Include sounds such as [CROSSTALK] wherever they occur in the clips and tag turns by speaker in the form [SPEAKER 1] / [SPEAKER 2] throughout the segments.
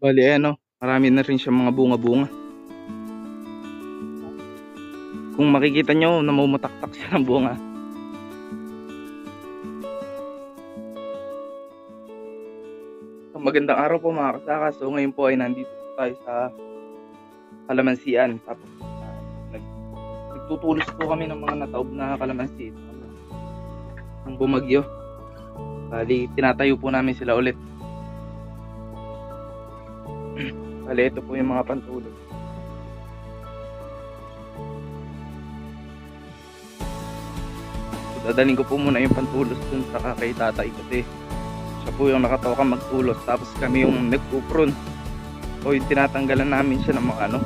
[SPEAKER 1] Bali, ano, marami na rin siya mga bunga-bunga. Kung makikita nyo, namumutaktak [LAUGHS] siya ng bunga. Magandang araw po mga kasaka. So ngayon po ay nandito tayo sa kalamansian. Tapos uh, nag, nagtutulos po kami ng mga nataob na kalamansi. Ang bumagyo. Bali, tinatayo po namin sila ulit. Bali, ito po yung mga pantulog. So, dadaling ko po muna yung pantulos dun sa kay tatay kasi siya po yung nakatoka magtulos. Tapos kami yung nagpupron. O yung tinatanggalan namin siya ng mga ano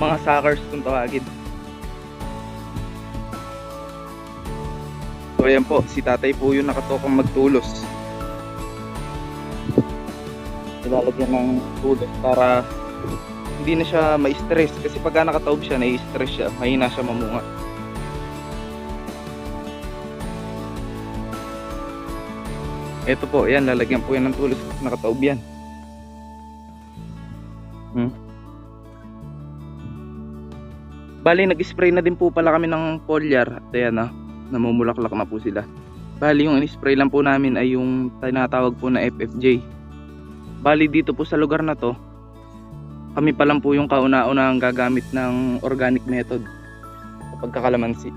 [SPEAKER 1] mga suckers kung tawagin. So ayan po si tatay po yung nakatokang magtulos nilalagyan ng tulos para hindi na siya ma-stress kasi pagka nakataob siya nai-stress siya mahina siya mamunga Ito po, yan, lalagyan po yan ng tulos kasi nakataob yan. Hmm. Bali, nag-spray na din po pala kami ng foliar. At ayan na, namumulaklak na po sila. Bali, yung in-spray lang po namin ay yung tinatawag po na FFJ. Bali, dito po sa lugar na to, kami pa lang po yung kauna-una ang gagamit ng organic method sa pagkakalamansi.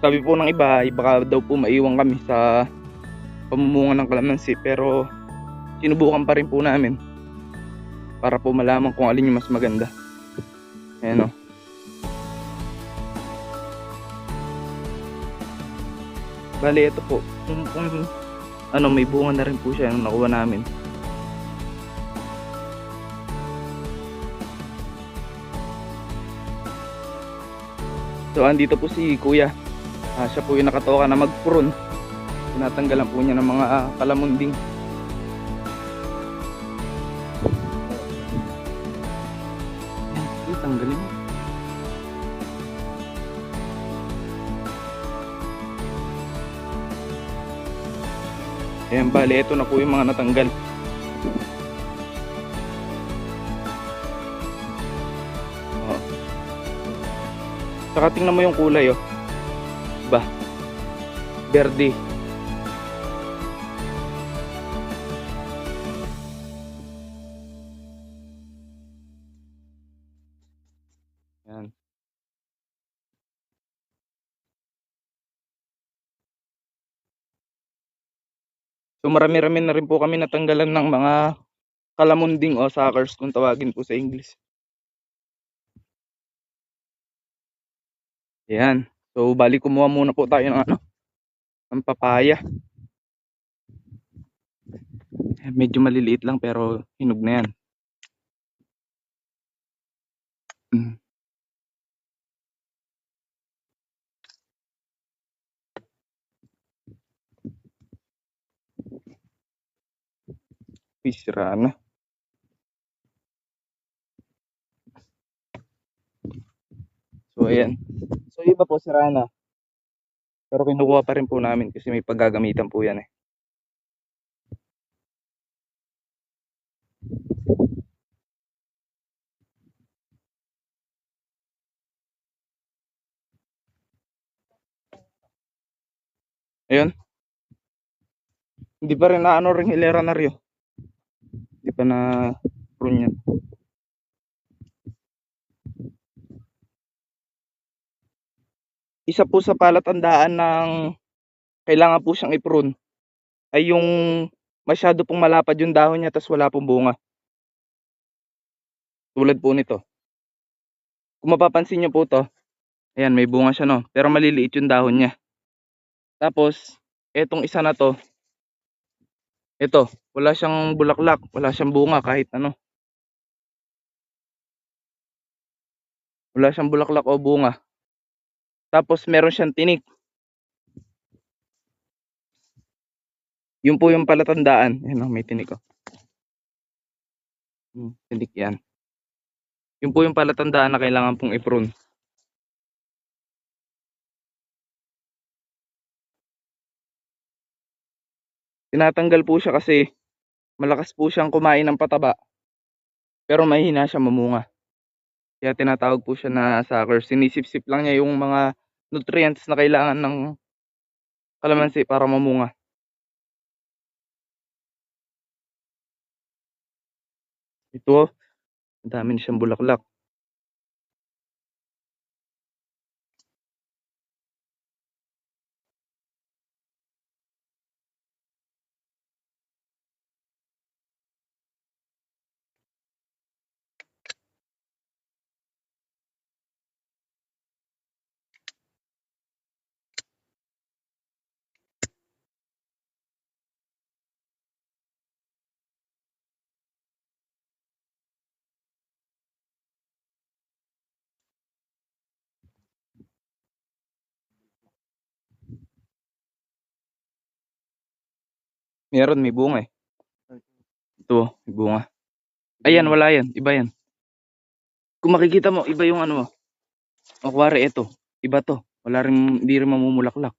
[SPEAKER 1] Sabi po ng iba, ay baka daw po maiwan kami sa pamumunga ng kalamansi pero sinubukan pa rin po namin para po malaman kung alin yung mas maganda. Ayan o. Bali, ito po. Kung, kung ano, may bunga na rin po siya yung nakuha namin. So, andito po si Kuya. Ah, siya po yung nakatoka na magpuron. Tinatanggalan po niya ng mga ah, kalamunding. Sige, tanggalin mo. Ayan, bali, ito na po yung mga natanggal. Oh. Saka tingnan mo yung kulay, oh ba? Verde. So marami-rami na rin po kami natanggalan ng mga kalamunding o suckers kung tawagin po sa English. Yan. So, bali kumuha muna po tayo ng ano, ng papaya. Medyo maliliit lang pero hinog na yan. Mm. Na. So, ayan. So, iba po sira na. Pero kinukuha pa rin po namin kasi may paggagamitan po yan eh. Ayun. Hindi pa rin na ano ring hilera na rin. Pa na prune yan. isa po sa palatandaan ng kailangan po siyang i-prune ay yung masyado pong malapad yung dahon niya tapos wala pong bunga. Tulad po nito. Kung mapapansin niyo po to, ayan may bunga siya no, pero maliliit yung dahon niya. Tapos, etong isa na to, ito, wala siyang bulaklak, wala siyang bunga kahit ano. Wala siyang bulaklak o bunga. Tapos meron siyang tinik. Yun po yung palatandaan. Ayun oh, may tinik oh. Hmm, tinik yan. Yun po yung palatandaan na kailangan pong i-prune. Tinatanggal po siya kasi malakas po siyang kumain ng pataba. Pero mahina siya mamunga. Kaya tinatawag po siya na sucker. Sinisip-sip lang niya yung mga nutrients na kailangan ng kalamansi para mamunga. Ito, ang dami na siyang bulaklak. Meron, may bunga eh. Ito, may bunga. Ayan, wala yan. Iba yan. Kung makikita mo, iba yung ano mo. O kuwari ito, iba to. Wala rin, hindi rin mamumulaklak.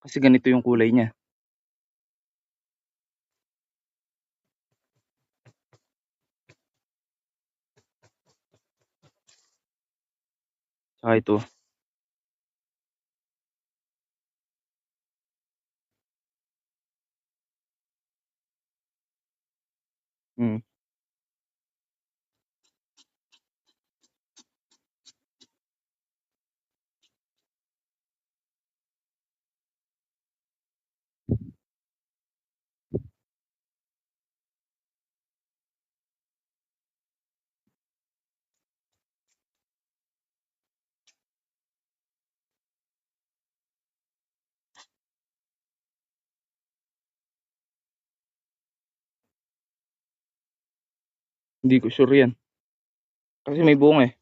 [SPEAKER 1] Kasi ganito yung kulay niya. Saka ito. Hmm. Hindi ko sure yan. Kasi may bunga eh.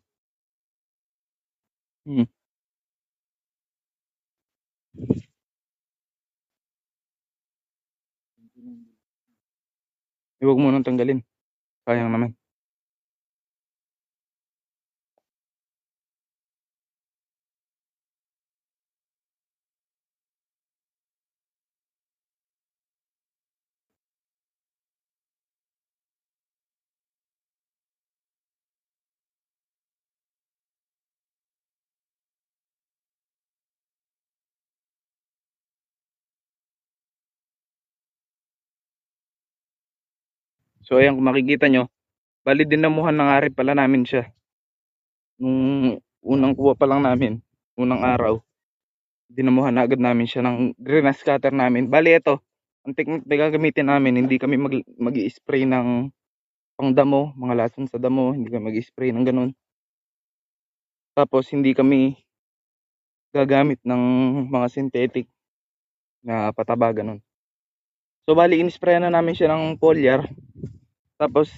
[SPEAKER 1] Hmm. Eh, Huwag mo nang tanggalin. Sayang naman. So ayan kung makikita nyo, bali din namuhan na nga rin pala namin siya. Nung unang kuha pa lang namin, unang araw, dinamuhan na agad namin siya ng green scatter namin. Bali ito, ang technique na gagamitin namin, hindi kami mag, mag spray ng pangdamo, mga lason sa damo, hindi kami mag spray ng ganun. Tapos hindi kami gagamit ng mga synthetic na pataba ganun. So bali in-spray na namin siya ng foliar. Tapos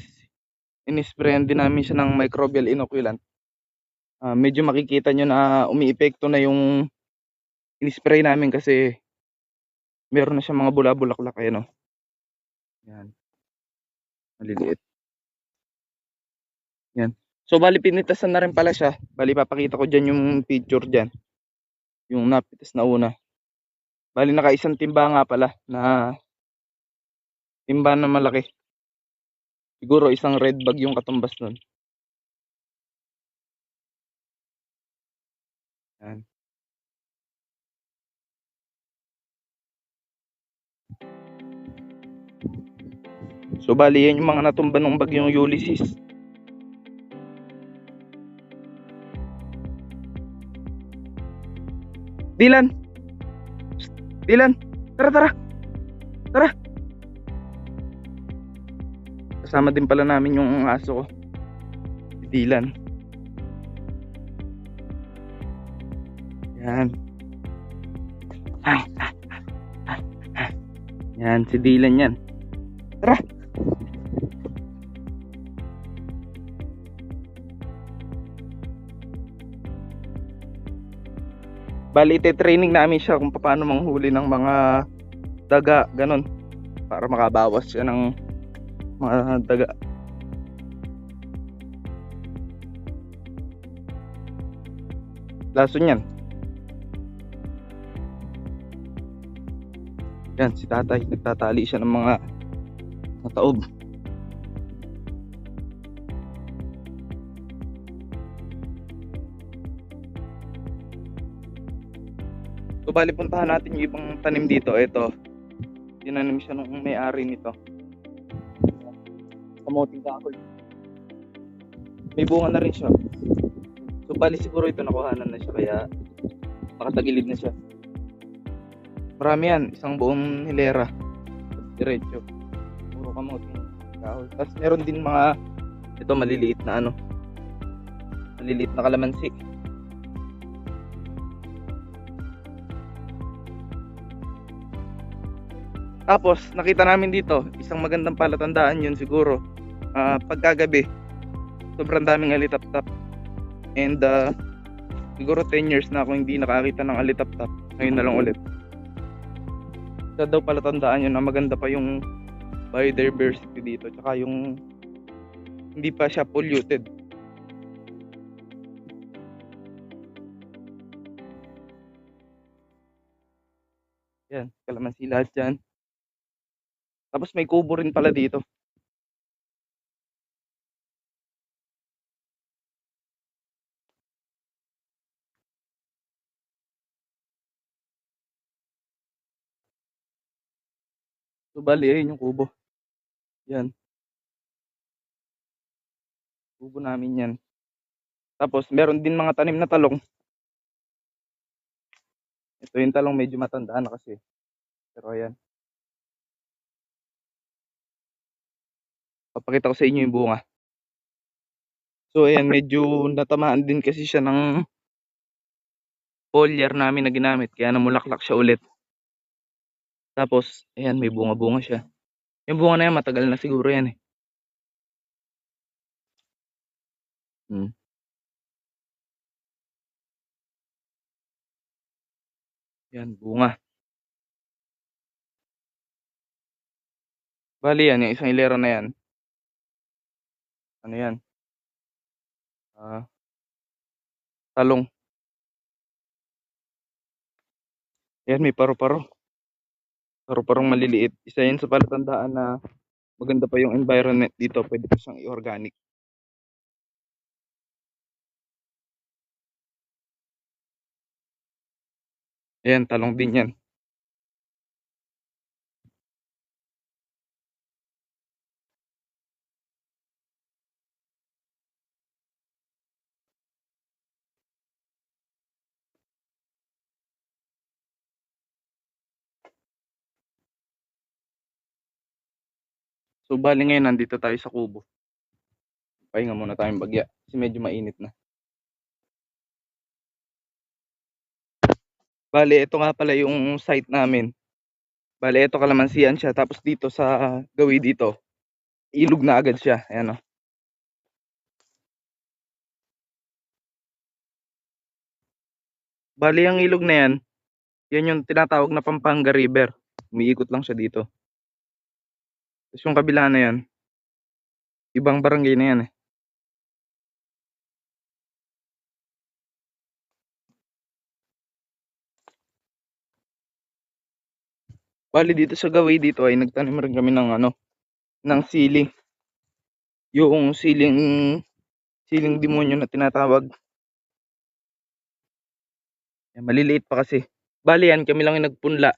[SPEAKER 1] in-sprayan din namin siya ng microbial inoculant. Ah, medyo makikita nyo na umiepekto na yung in-spray namin kasi meron na siya mga bula-bulaklak ayan oh. Yan. Maliliit. Yan. So bali pinitasan na rin pala siya. Bali papakita ko dyan yung picture dyan. Yung napitas na una. Bali nakaisang timba nga pala na timba na malaki. Siguro isang red bag yung katumbas nun. Yan. So bali yan yung mga natumba ng bagyong Ulysses. Dilan! Dilan! Tara tara! Tara! Kasama din pala namin yung aso ko. Si Dilan. Yan. Yan, si Dilan yan. Tara! Bali, training namin siya kung paano manghuli ng mga daga, ganun. Para makabawas siya ng mga daga. Lason yan. Yan, si tatay. Nagtatali siya ng mga Nataob. So, bali puntahan natin yung ibang tanim dito. Ito, tinanim siya nung may-ari nito. Kamoting kahoy. May bunga na rin siya. So, bali siguro ito nakuhanan na siya kaya makatagilid na siya. Marami yan, isang buong hilera. Diretso. Puro kamoting kahoy. Tapos meron din mga ito maliliit na ano. Maliliit na kalamansi. Tapos nakita namin dito, isang magandang palatandaan yun siguro. Ah, pagkagabi, sobrang daming alitap-tap. And ah, siguro 10 years na ako hindi nakakita ng alitap-tap. Ngayon na lang ulit. Isa daw palatandaan yun na maganda pa yung biodiversity dito. Tsaka yung hindi pa siya polluted. Yan, kalamansi lahat dyan. Tapos may kubo rin pala dito. So bali, ayun yung kubo. Yan. Kubo namin yan. Tapos meron din mga tanim na talong. Ito yung talong medyo matanda na kasi. Pero ayan. Papakita ko sa inyo yung bunga. So ayan, medyo natamaan din kasi siya ng foliar namin na ginamit. Kaya namulaklak siya ulit. Tapos, ayan, may bunga-bunga siya. Yung bunga na yan, matagal na siguro yan eh. Hmm. Yan, bunga. Bali yan, yung isang hilera na yan. Ano yan? Ah, talong. Yan, may paro-paro. Paro-parong maliliit. Isa yan sa palatandaan na maganda pa yung environment dito. Pwede pa siyang i-organic. Ayan, talong din yan. So, bali ngayon, nandito tayo sa kubo. Pahinga muna tayong bagya. Kasi medyo mainit na. Bali, ito nga pala yung site namin. Bali, ito kalamansian siya. Tapos dito sa gawi dito, ilog na agad siya. Ayan o. Bali, ang ilog na yan, yan yung tinatawag na Pampanga River. Umiikot lang siya dito. Tapos yung kabila na yan, ibang barangay na yan eh. Bali dito sa gaway dito ay nagtanim rin kami ng ano, ng sili. Yung siling siling demonyo na tinatawag. Yan, maliliit pa kasi. Bali yan, kami lang yung nagpunla.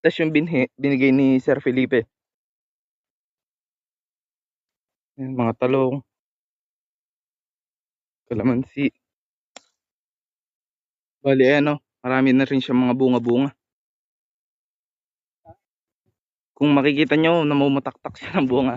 [SPEAKER 1] Tapos yung binhi, binigay ni Sir Felipe. Yan, mga talong. Kalamansi. Bali ano, marami na rin siya mga bunga-bunga. Kung makikita nyo, namumutaktak siya ng bunga.